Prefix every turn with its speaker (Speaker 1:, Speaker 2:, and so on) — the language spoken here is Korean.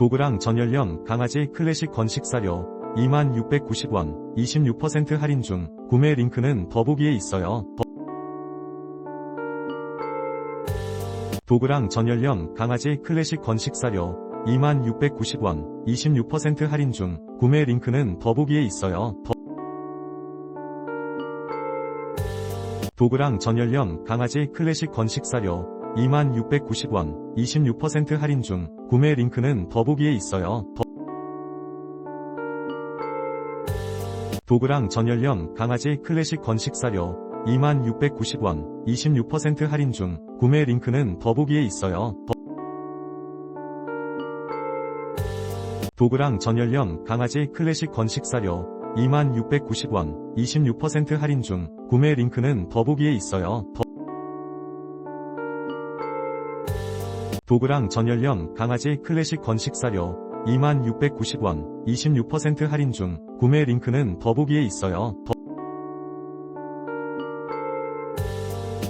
Speaker 1: 도그랑 전연령 강아지 클래식 건식 사료 2690원 26% 할인 중 구매 링크는 더보기에 있어요. 더- 도그랑 전연령 강아지 클래식 건식 사료 2690원 26% 할인 중 구매 링크는 더보기에 있어요. 더- 도그랑 전연령 강아지 클래식 건식 사료 2690원 26% 할인 중 구매 링크는 더보기에 있어요. 더- 도그랑 전연령 강아지 클래식 건식 사료 2690원 26% 할인 중 구매 링크는 더보기에 있어요. 더- 도그랑 전연령 강아지 클래식 건식 사료 2690원 26% 할인 중 구매 링크는 더보기에 있어요. 더- 도그랑 전연령 강아지 클래식 건식 사료 2690원 26% 할인 중 구매 링크는 더보기에 있어요. 더-